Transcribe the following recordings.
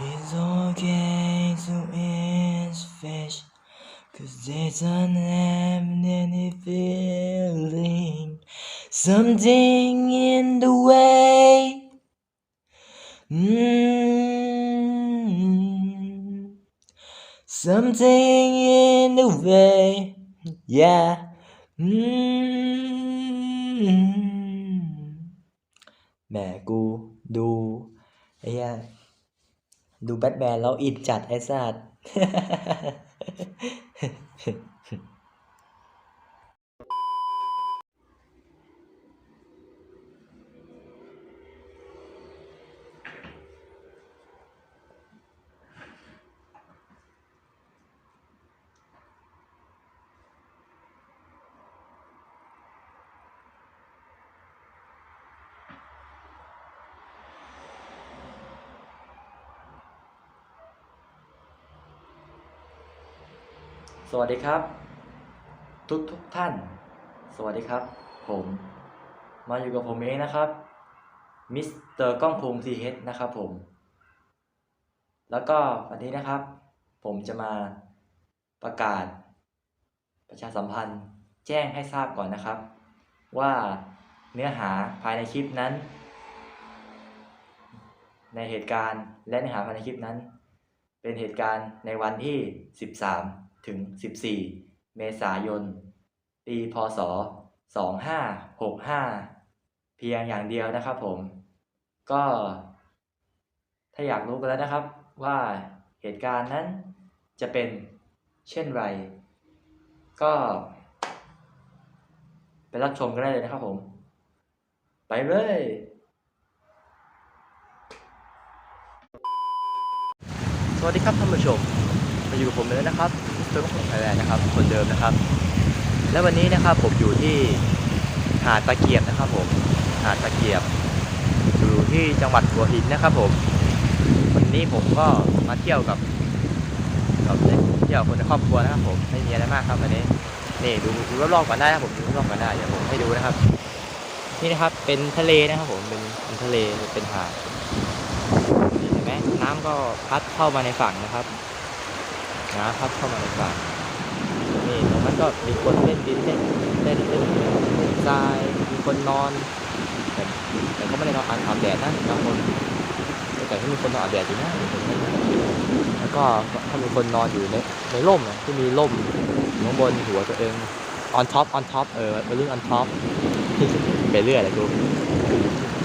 It's okay to eat fish, cause they don't any feeling. Something in the way. Mm, something in the way. Yeah. Mm, mẹ cô đu yeah. ดูไอ้เหี้ยดูแบทแมนแล้วอินจัดไอ้สัตว์ สวัสดีครับ ทุกทุกท่าน สวัสดีครับ ผม มาอยู่กับผมเองนะครับมิสเตอร์ก้องภูมิทีเฮดนะครับผม แล้วก็วันนี้นะครับ ผมจะมาประกาศ ประชาสัมพันธ์แจ้งให้ทราบก่อนนะครับ ว่าเนื้อหาภายในคลิปนั้น ในเหตุการณ์และเนื้อหาภายในคลิปนั้น เป็นเหตุการณ์ในวันที่ 13 ถึง 14 เมษายน ปี พศ 2565 เพียงอย่างเดียวนะครับผม ก็ ถ้าอยากรู้กันแล้วนะครับว่าเหตุการณ์นั้นจะเป็นเช่นไร ก็ ไปรับชมกันได้เลยนะครับผม ไปเลยสวัสดีครับท่านผู้ชม มาอยู่กับผมเลยนะครับ เพื่อนของไทยแลนด์นะครับคนเดิมนะครับ และวันนี้นะครับผมอยู่ที่หาดตะเกียบนะครับผมหาดตะเกียบ อยู่ที่จังหวัดหัวหินนะครับผมวันนี้ผมก็มาเที่ยวกับกับเที่ยวคนในครอบครัวนะครับผมไม่มีอะไรมากครับวันนี้นี่ดูดูรอบๆก่อนได้ครับผมดูรอบๆก่อนได้เดี๋ยวผมให้ดูนะครับ นี่นะครับเป็นทะเลนะครับผมเป็นเป็นทะเลเป็นหาดเห็นไหมน้ำก็พัดเข้ามาในฝั่งนะครับ น้ำพัดเข้ามาในฝั่งนี่ตรงนั้นก็มีคนเล่นดินเล่นเล่นเล่นเล่นทรายมีคนนอนแต่แต่ก็ไม่ได้นอนอาบแดดนะบางคนแต่ก็มีคนนอนอาบแดดอยู่นั่นนะแล้วก็ถ้ามีคนนอนอยู่ในในร่มนะที่มีร่มข้างบนหัวตัวเอง on top on top เออเป็นเรื่อง on top ไปเรื่อยเลยกู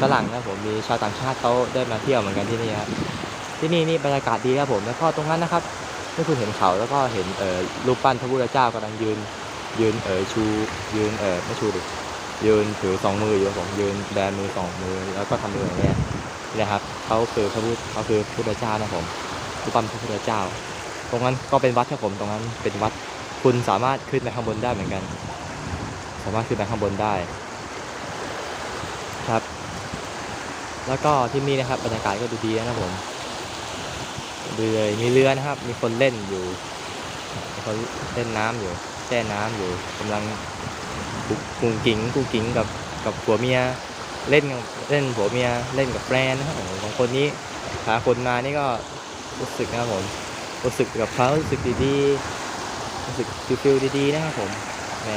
ฝรั่งนะผมมีชาวต่างชาติเขาได้มาเที่ยวเหมือนกันที่นี่ครับที่นี่นี่บรรยากาศดีครับผมแล้วก็ตรงนั้นนะครับ นี่คุณเห็นเขาแล้วก็เห็นเอ่อรูปปั้นพระพุทธเจ้ากำลังยืนยืนเอ่อชูยืนเอ่อไม่ชูดิยืนถือสองมืออยู่ครับผมยืนแบมือสองมือแล้วก็ทำมืออย่างเงี้ยนี่นะครับเขาคือพระพุทธเขาคือพระพุทธเจ้านะผมรูปปั้นพระพุทธเจ้า ตรงนั้นก็เป็นวัดครับผมตรงนั้นเป็นวัดคุณสามารถขึ้นไปข้างบนได้เหมือนกัน สามารถขึ้นไปข้างบนได้ครับ แล้วก็ที่นี่นะครับบรรยากาศก็ดูดีนะครับผม เลยมีเรือนะครับ มีคนเล่นอยู่มีคนเล่นน้ำอยู่แช่น้ำอยู่กำลังกุกุงกิงกุงกิงกับกับผัวเมียเล่นกับเล่นผัวเมียเล่นกับแฟนนะครับผมของคนนี้หาคนมานี่ก็รู้สึกนะครับผมรู้สึกกับเขารู้สึกดีๆรู้สึกฟิลๆดีๆนะครับผมแหม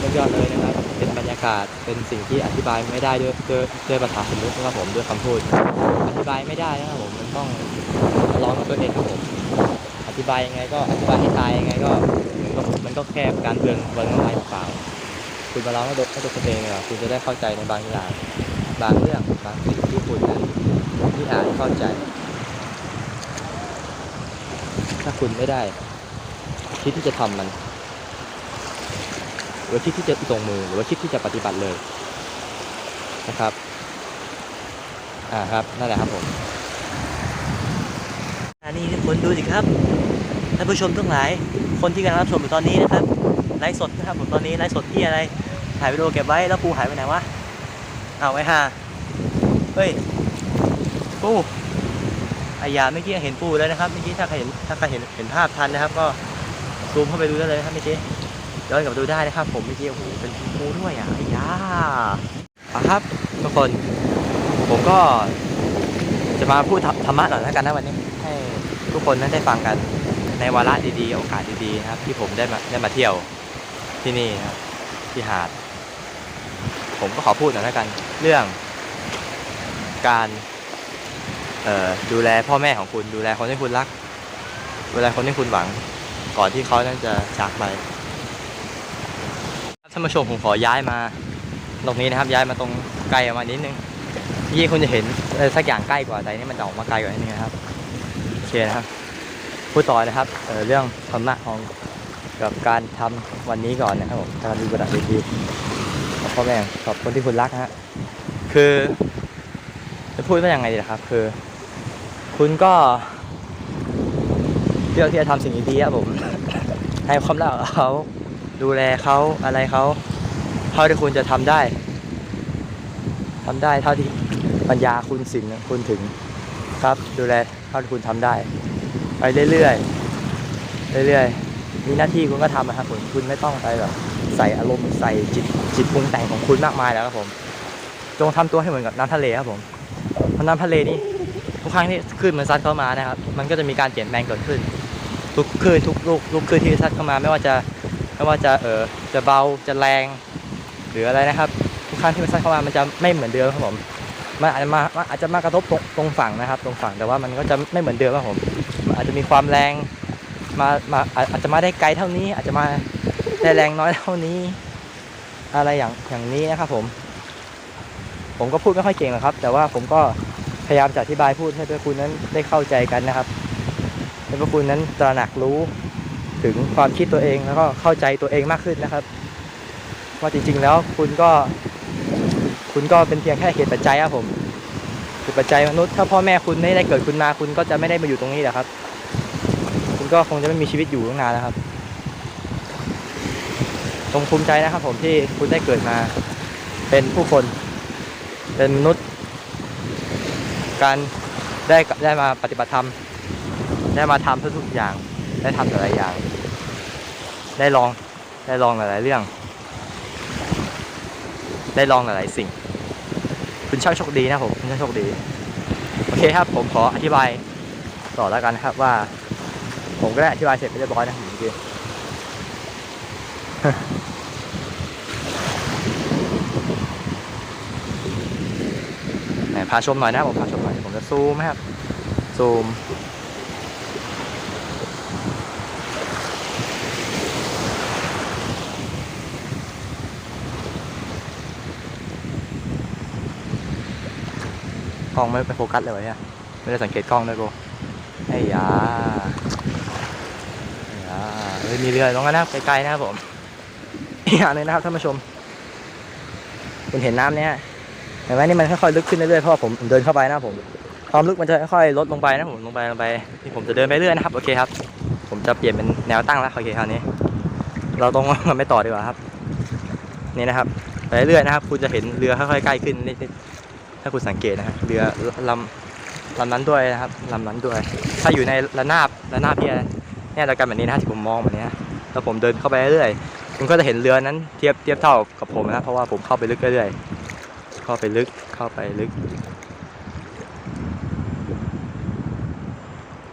ยอดยอดเลยนะครับ ยากาศเป็นสิ่งที่อธิบายไม่ได้ด้วยด้วยด้วยภาษาสมมตินะครับผมด้วยคำพูด อธิบายไม่ได้นะครับผมมันต้องลองกับตัวเองครับผมอธิบายยังไงก็อธิบายให้ตายยังไงก็มันก็มันก็แค่การเบืองเบืองน้ำลายเปล่าคุณมาลองให้ตัวให้ตัวคุณเองดีกว่าคุณจะได้เข้าใจในบางอย่างบางเรื่องบางสิ่งที่คุณนั้นที่อ่านเข้าใจ ถ้าคุณไม่ได้คิดที่จะทำมัน หรือว่าคิดที่จะลงมือหรือว่าคิดที่จะปฏิบัติเลยนะครับอ่าครับนั่นแหละครับผมอันนี้คนดูสิครับท่านผู้ชมทั้งหลาย คนที่กำลังรับชมอยู่ตอนนี้นะครับไลฟ์สดนะครับผมตอนนี้ไลฟ์สดที่อะไรถ่ายวิดีโอเก็บไว้แล้วปูหายไปไหนวะเอาไว้ฮะเฮ้ยปูอายาเมื่อกี้เห็นปูแล้วนะครับเมื่อกี้ถ้าใครเห็นถ้าใครเห็นเห็นภาพทันนะครับ ก็ซูมเข้าไปดูได้เลยครับเมื่อกี้ ย้อนกลับมดูได้นะครับ ผมเมื่อกี้โอ้โหเป็นหูด้วยอะอ้ยาอะครับ ทุกคน ผมก็จะมาพูดธรรมะหน่อยแล้วกันนะวันนี้ ให้ทุกคนนั้นได้ฟังกันในวาระดีๆ โอกาสดีๆนะครับ ที่ผมได้มาได้มาเที่ยวที่นี่นะครับที่หาด ผมก็ขอพูดหน่อยแล้วกัน เรื่องการดูแลพ่อแม่ของคุณดูแลคนที่คุณรัก ดูแลคนที่คุณหวัง ก่อนที่เขานั้นจะจากไป ท่านผู้ชมผมขอย้ายมา ตรงนี้นะครับ ย้ายมาตรงไกลออกมานิดนึงยี่คุณจะเห็นอะไรสักอย่างใกล้กว่าแต่นี่มันจะออกมาไกลกว่านิดนึงนะครับโอเคนะครับพูดต่อนะครับเเรื่องธรรมะของกับการทำวันนี้ก่อนนะครับผมการดูกระดาษเวทีกับพ่อแม่กับคนที่คุณรักนะฮะคือจะพูดว่ายังไงดีล่ะครับ คือ คุณก็เลือกที่จะทำสิ่งดีๆครับผม ให้ความรักเขา ดูแลเขาอะไรเขาเท่าที่คุณจะทำได้ทำได้เท่าที่ปัญญาคุณสิ่งคุณถึงครับ ดูแลเท่าที่คุณทำได้ ไปเรื่อยๆเรื่อยๆมีหน้าที่คุณก็ทำนะครับผมคุณไม่ต้องไปแบบใส่อารมณ์ใส่จิตจิตปรุงแต่งของคุณมากมายแล้วครับผม จงทำตัวให้เหมือนกับน้ำทะเลครับผมเพราะน้ำทะเลนี่ทุกครั้งที่คลื่นมันซัดเข้ามานะครับ มันก็จะมีการเปลี่ยนแปลงเกิดขึ้น ทุกคลื่นทุกลูกลูกคลื่นที่ซัดเข้ามา ไม่ว่าจะ ไม่ว่าจะเออจะเบาจะแรงหรืออะไรนะครับ ทุกครั้งที่มันซัดเข้ามามันจะไม่เหมือนเดิมครับผมมันอาจจะมาอาจจะมากระทบตรงตรงฝั่งนะครับ ตรงฝั่งแต่ว่ามันก็จะไม่เหมือนเดิมครับผมมันอาจจะมีความแรงมามาอาอาจจะมาได้ไกลเท่านี้ อาจจะมาได้แรงน้อยเท่านี้ อะไรอย่างอย่างนี้นะครับผม ผมก็พูดไม่ค่อยเก่งหรอกครับ แต่ว่าผมก็พยายามจะอธิบายพูดให้พวกคุณนั้นได้เข้าใจกันนะครับให้พวกคุณนั้นตระหนักรู้ ถึงความคิดตัวเองแล้วก็เข้าใจตัวเองมากขึ้นนะครับ ว่าจริงๆแล้วคุณก็ คุณก็เป็นเพียงแค่เหตุปัจจัยครับผมเหตุปัจจัยมนุษย์ถ้าพ่อแม่คุณไม่ได้เกิดคุณมาคุณก็จะไม่ได้มาอยู่ตรงนี้แหละครับ คุณก็คงจะไม่มีชีวิตอยู่ตั้งนานแล้วครับจงภูมิใจนะครับ ผมที่คุณได้เกิดมา เป็นผู้คน เป็นมนุษย์ การได้ได้มาปฏิบัติธรรมได้มาทำทุกๆอย่าง ได้ทำหลายๆอย่าง ได้ลองได้ลองหลายๆเรื่อง ได้ลองหลายๆสิ่ง คุณช่างโชคดีนะผมคุณช่างโชคดี โอเคครับผมขออธิบายต่อแล้วกันครับว่า ผมก็ได้อธิบายเสร็จไปเรียบร้อยนะผมเมื่อกี้ไหนพาชมหน่อยนะผมพาชมหน่อยผมจะซูมครับซูม ล้องไม่ไปโฟกัสเลยวะเนี่ย ไม่ได้สังเกตกล้องด้วยกูไอ้ยาไอ้ยาเฮ้ยมีเรือตรงนั้นนะไกลๆนะครับผมอีกอย่างหนึงนะครับท่านผู้ชม คุณเห็นน้ำเนี้ยเห็นไหมนี่มันค่อยๆลึกขึ้นเรื่อยๆเพราะผมเดินเข้าไปนะผมความลึกมันจะค่อยๆลดลงไปนะผมลงไปลงไปนี่ผมจะเดินไปเรื่อยนะครับโอเคครับ ผมจะเปลี่ยนเป็นแนวตั้งแล้วโอเคคราวนี้ เราต้องมันไม่ต่อดีกว่าครับ นี่นะครับ ไปเรื่อยนะครับ คุณจะเห็นเรือค่อยๆใกล้ขึ้น ถ้าคุณสังเกตนะครับเรือลำลำนั้นด้วยนะครับลำนั้นด้วย ถ้าอยู่ในระนาบระนาบเนี่ยเนี่ยเรากันแบบนี้นะที่ผมมองแบบนี้แล้วผมเดินเข้าไปเรื่อยๆคุณก็จะเห็นเรือนั้นเทียบเทียบเท่ากับผมนะเพราะว่าผมเข้าไปลึกเรื่อยๆเข้าไปลึกเข้าไปลึก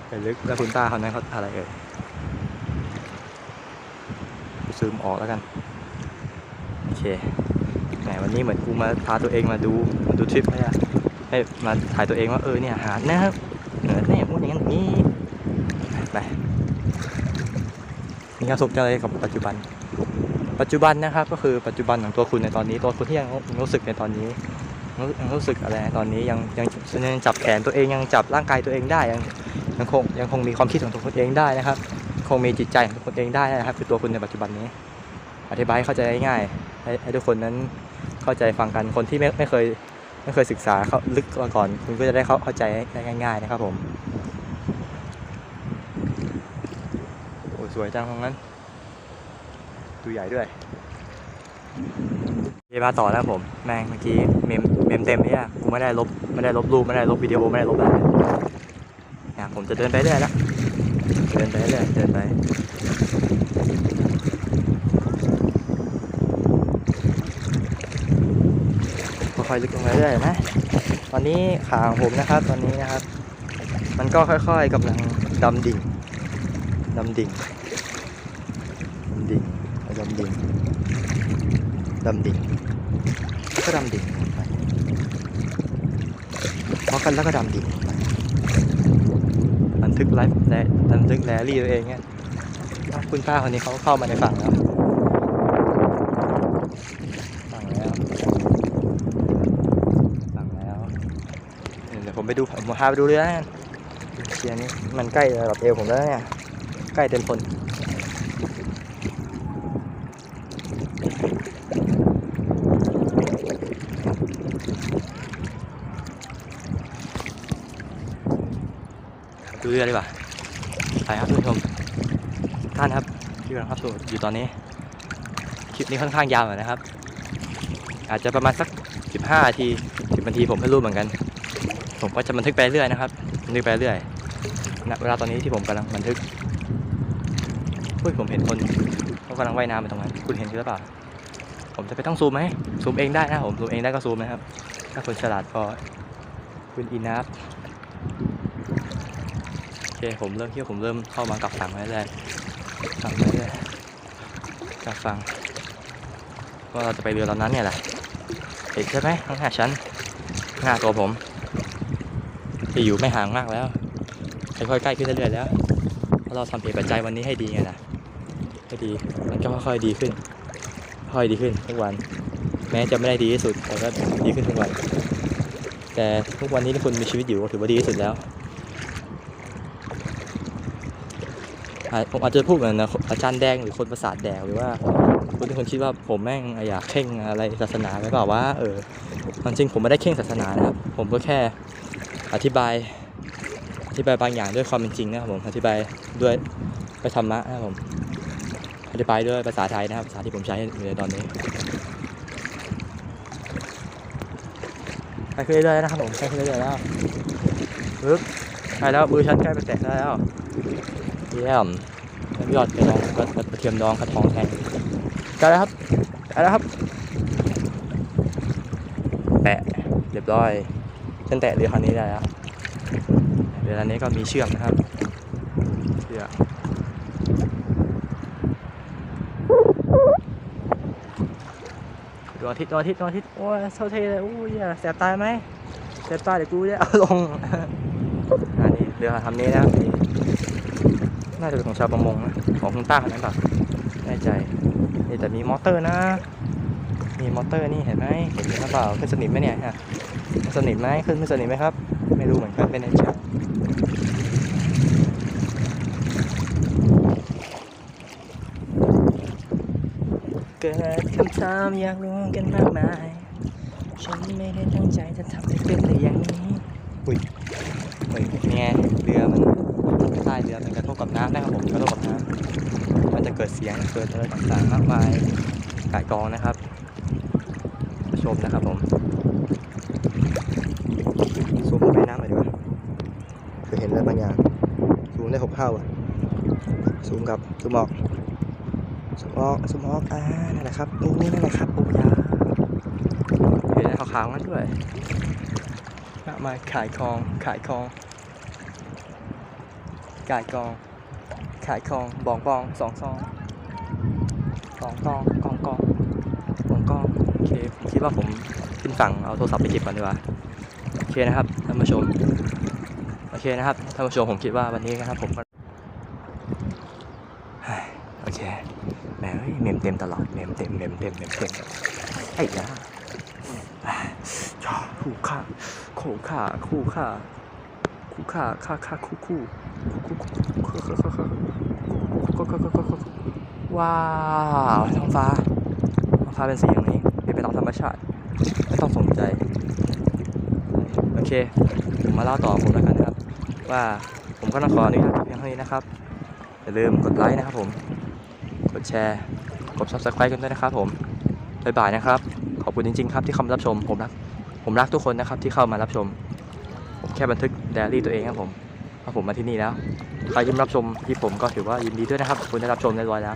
ไปลึกแล้วคุณตาเขานั้นเขาอะไรเอ่ยซูมออกแล้วกันโอเค วันนี้เหมือนกูมาพาตัวเองมาดูมาดูทริปเลยอะให้มาถ่ายตัวเองว่าเออเนี่ยหาดนะครับเออเนี่ยพูดอย่างนั้นนี้ไปมีความสุขจังเลยกับปัจจุบัน ปัจจุบันนะครับก็คือปัจจุบันของตัวคุณในตอนนี้ตัวคุณที่ยังรู้สึกในตอนนี้ยังรู้สึกอะไรตอนนี้ยังยังยังจับแขนตัวเองยังจับร่างกายตัวเองได้ยังยังคงยังคงมีความคิดของตัวคุณเองได้นะครับ คงมีจิตใจของตัวคุณเองได้นะครับ คือตัวคุณในปัจจุบันนี้ อธิบายให้เข้าใจง่ายให้ทุกคนนั้น เข้าใจฟังกันคนที่ไม่ไม่เคยไม่เคยศึกษาเขาลึกมาก่อน คุณก็จะได้เข้าเข้าใจได้ง่าย ๆ นะครับผมโอ้สวยจังตรงนั้นดูใหญ่ด้วยเยมาต่อแล้วผมแม่งเมื่อกี้เมมเมมเต็มเนี่ยกูไม่ได้ลบไม่ได้ลบรูปไม่ได้ลบวิดีโอไม่ได้ลบอะไรเลยเนี่ยผมจะเดินไปเรื่อยแล้วเดินไปเรื่อยเดินไป ค่อยๆลึกลงไปเรื่อยนไหมอนนี้ขาของผมนะครับ ตอนนี้นะครับ มันก็ค่อยๆกำลังดำดิ่งดำดิ่งดำดิ่งดำดิ่งดำดิ่งก็ดำดิ่งไปพอกันแล้วก็ดำดิ่งลงไปบันทึกไลฟ์และบันทึกแรลลี่ตัวเองเนี่ยคุณป้าคนนี้เขาเข้ามาในฝั่งแล้วฝั่งแล้วฝั่งแล้วเดูผมพาไปดูเรือนะเชียร์นี่มันใกล้ระดับเอวผมแล้วเนี่ย ใกล้เต็มพลดูเรือดีกว่าไปครับทุกผู้ชมท่านครับที่กำลังรับชมอยู่ตอนนี้ คลิปนี้ค่อนข้างยาวหน่อยนะครับ อาจจะประมาณสัก 15นาที10นาทีผมไม่รู้เหมือนกัน ผมก็จะบันทึกไปเรื่อยนะครับบันทึกไปเรื่อยณเวลาตอนนี้ที่ผมกำลังบันทึกเฮ้ยผมเห็นคนเขากำลังว่ายน้ำไปตรงนั้นคุณเห็นหรือเปล่า ผมจะไปต้องซูมไหมซูมเองได้นะผมซูมเองได้ก็ซูมนะครับ ถ้าคนฉลาดพอคุณอีนัฟโอเคผมเริ่มเที่ยวผมเริ่มเข้ามากับฝั่งแล้วฝั่งไปเรื่อยกับฝั่งว่าเราจะไปเรือลำนั้นเนี่ยแหละเห็นใช่ไหมข้างหน้าฉันข้างหน้าตัวผม ที่อยู่ไม่ห่างมากแล้วค่อยๆใกล้ขึ้นเรื่อยๆแล้วเพราะเราทำเหตุปัจจัยวันนี้ให้ดีไงล่ะให้ดีมันก็ค่อยๆดีขึ้น ค่อยๆดีขึ้นทุกวัน แม้จะไม่ได้ดีที่สุด แต่ก็ดีขึ้นทุกวัน แต่ทุกวันนี้ที่คุณมีชีวิตอยู่ก็ถือว่าดีที่สุดแล้วผมอาจจะพูดเหมือนนะอาจารย์แดงหรือคนประสาทแดงหรือว่าคุณเป็นคนคิดว่าผมแม่งอยากเข่งอะไรศาสนาหรือเปล่าว่าเออความจริงผมไม่ได้เข่งศาสนานะครับผมก็แค่ อธิบาย อธิบายบางอย่างด้วยความเป็นจริงนะครับผมอธิบายด้วยด้วยธรรมะนะครับผมอธิบายด้วยภาษาไทยนะครับภาษาที่ผมใช้อยู่ในตอนนี้ไปขึ้นเรื่อยๆนะครับผมไปขึ้นเรื่อยๆแล้วปึ๊บไปแล้วมือฉันใกล้ไปแตะได้แล้วเยี่ยมยอดกระดองกระกระเทียมดองกระทองแทงกล้แล้วครับกล้แล้วครับแตะเรียบร้อย ฉันแตะเรือคันนี้ได้แล้วเรือลำนี้ก็มีเชือกนะครับเชือกดวงอาทิตย์ดวงอาทิตย์ดวงอาทิตย์โอ้ยเท่าเท่เลยอู้ยแสบตายไหมแสบตายเดี๋ยวกูจะเอาลงอันนี้เรือทำนี้นะครับนี่น่าจะเป็นของชาวประมงนะของคุณป้าคนนั้นเปล่าไม่แน่ใจนี่แต่มีมอเตอร์นะ มีมอเตอร์นี่เห็นไหมเห็นหรือเปล่าขึ้นสนิมไหมเนี่ยฮะ สนิมไหมขึ้นไม่สนิมไหมครับ ไม่รู้เหมือนกันเป็นในใจเกิดคำถามอยากรู้กันมากมาย ฉันไม่ได้ตั้งใจจะทำให้เป็นแต่อย่างนี้ อุ้ยอุ้ยนี่ไงเรือมันใต้เรือมันกระทบกับน้ำนะครับผมกระทบกับน้ำมันจะเกิดเสียงเกิดอะไรต่างๆมากมายกายกองนะครับ ชมนะครับผม ซูมเข้าไปน้ำหน่อยดีกว่าคือเห็นอะไรบางอย่างซูมได้หกเท่าอะซูมกับซูมออกซูมออกซูมออกอ่านั่นแหละครับนี่นั่นแหละครับโอ้ยาเห็นอะไรขาวๆงั้นด้วยมากมายขายของขายของขายกอง ขายของบองบองสองซองสองกองกองกองสองกองโอเคคิดว่าผม ขึ้นฝั่งเอาโทรศัพท์ไปเก็บก่อนดีกว่าโอเคนะครับท่านผู้ชมโอเคนะครับท่านผู้ชมผมคิดว่าวันนี้นะครับผมโอเคแหมเมมเต็มตลอดเมมเต็มเมมเต็มเมมเต็มไอ้ยาชอบคู่ค่าคู่ค่าคู่ค่าคู่ค่าค่าค่าคู่คู่คู่คู่คู่คู่คู่คู่คู่คู่คู่คู่ว้าวท้องฟ้าท้องฟ้าเป็นสีอย่างนี้เป็นไปตามธรรมชาติ ไม่ต้องสนใจ โอ เค ผมมาเล่าต่อผมแล้วกันนะครับ ว่าผมก็ต้องขออนุญาตเพียงเท่านี้นะครับ อย่าลืมกดไลค์นะครับผม กดแชร์ กด subscribe กันด้วยนะครับผมบ๊ายบายนะครับ ขอบคุณจริง ๆ ครับที่เข้ามารับชม ผมรัก ผมรักทุกคนนะครับที่เข้ามารับชม ผมแค่บันทึกไดอารี่ตัวเองครับผมว่าผมมาที่นี่แล้ว ใครยินรับชมที่ผมก็ถือว่ายินดีด้วยนะครับ คุณได้รับชมเรียบร้อยแล้ว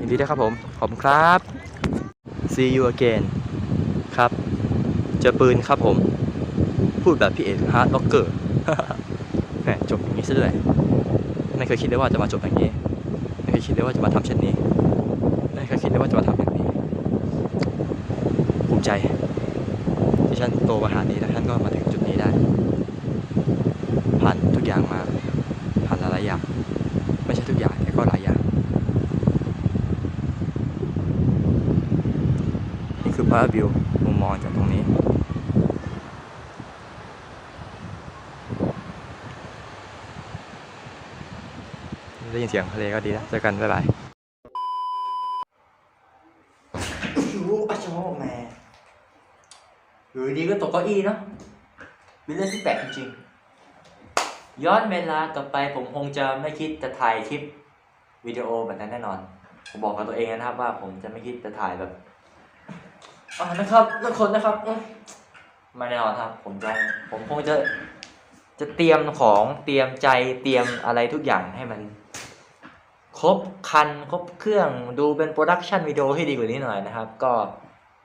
ยินดีด้วยครับผม ขอบคุณครับ see you again ครับ เจอปืนครับผม พูดแบบพี่เอกฮาร์ดล็อกเกอร์แหมจบอย่างนี้ซะด้วยไม่เคยคิดเลยว่าจะมาจบอย่างนี้ไม่เคยคิดเลยว่าจะมาทำเช่นนี้ไม่เคยคิดเลยว่าจะมาทำอย่างนี้ภูมิใจ ที่ฉันโตมาหานี้แล้วฉันก็มาถึงจุดนี้ได้ ผ่านทุกอย่างมา ผ่านหลายๆอย่างไม่ใช่ทุกอย่างแต่ก็หลายอย่างนี่คือพาวิวมุมมองจากตรงนี้ ได้ยิน เสียงทะเลก็ดีแล้วเจอกันบ๊ายบายรู้อาชอบแม่อยู่ดีก็ตกเก้าอี้เนาะเป็นเรื่องที่แปลกจริงๆย้อนเวลากลับไปผมคงจะไม่คิดจะถ่ายคลิปวิดีโอแบบนั้นแน่นอน ผมบอกกับตัวเองนะครับว่าผมจะไม่คิดจะถ่ายแบบอ่านะครับทุกคนนะครับมไม่แน่นอนครับ ผมจะผมคงจะจะเตรียมของเตรียมใจเตรียมอะไรทุกอย่างให้มัน ครบคันครบเครื่องดูเป็นโปรดักชันวิดีโอให้ดีกว่านี้หน่อยนะครับ ก็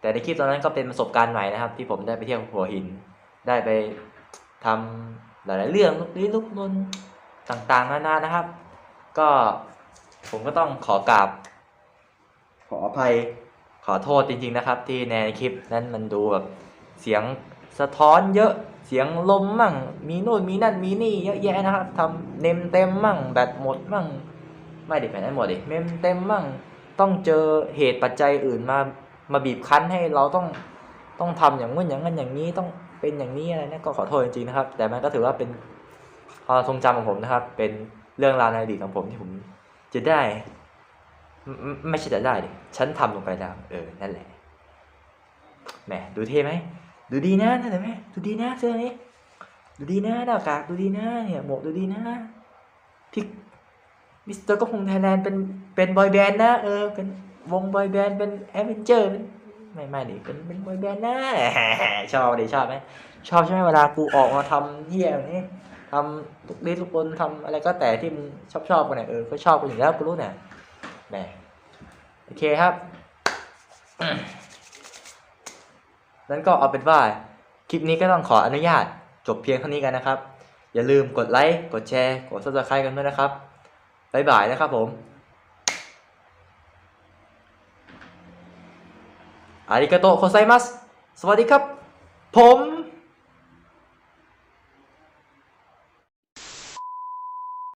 แต่ในคลิปตอนนั้นก็เป็นประสบการณ์ใหม่นะครับ ที่ผมได้ไปเที่ยวหัวหิน ได้ไปทำหลาย ๆ เรื่องลุกลี้ลุกลนต่าง ๆ นานานะครับ ก็ผมก็ต้องขอกราบขออภัยขอโทษจริง ๆ นะครับ ที่ในคลิปนั้นมันดูแบบเสียงสะท้อนเยอะเสียงลมมั่ง มีโน่นมีนั่นมีนี่เยอะแยะนะครับทำเนมเต็มมั่งแบตหมดมั่ง ไม่ดิแผนนั้นหมดดิเมมเต็มมั่งต้องเจอเหตุปัจจัยอื่นมามาบีบคั้นให้เราต้องต้องทำอย่างนู้นอย่างนั้นอย่างนี้ต้องเป็นอย่างนี้อะไรเนะก็ขอโทษจริงๆนะครับ แต่มันก็ถือว่าเป็นความทรงจำของผมนะครับ เป็นเรื่องราวในอดีตของผมที่ผมจะได้ ไม่ใช่จะได้ดิฉันทำลงไปแล้วเออนั่นแหละแหมดูเท่ไหมดูดีนะนั่นแหละแม่ดูดีนะเสื้อนี้ดูดีนะหน้ากากดูดีนะเนี่ยหมวกดูดีนะพี่ มิสเตอร์ก็คงไทยแลนด์เป็นเป็นบอยแบนด์นะเออเป็นวงบอยแบนด์เป็นแอดเวนเจอร์เป็นไม่ไม่ดิเป็นเป็นบอยแบนด์นะชอบดิชอบไหมชอบใช่ไหมเวลากูออกมาทำเที่ยแบบนี้ทำทุกเล่ทุกคนทำอะไรก็แต่ที่มึงชอบชอบกันเนี่ยเออก็ชอบกันอยู่แล้วกูรู้เนี่ยแหมโอเคครับนั้นก็เอาเป็นว่าคลิปนี้ก็ต้องขออนุญาตจบเพียงเท่านี้กันนะครับ อย่าลืมกดไลค์กดแชร์กด subscribe กันด้วยนะครับ บายบายนะครับผมอาริกาโตโคไซมัส สวัสดีครับ ผม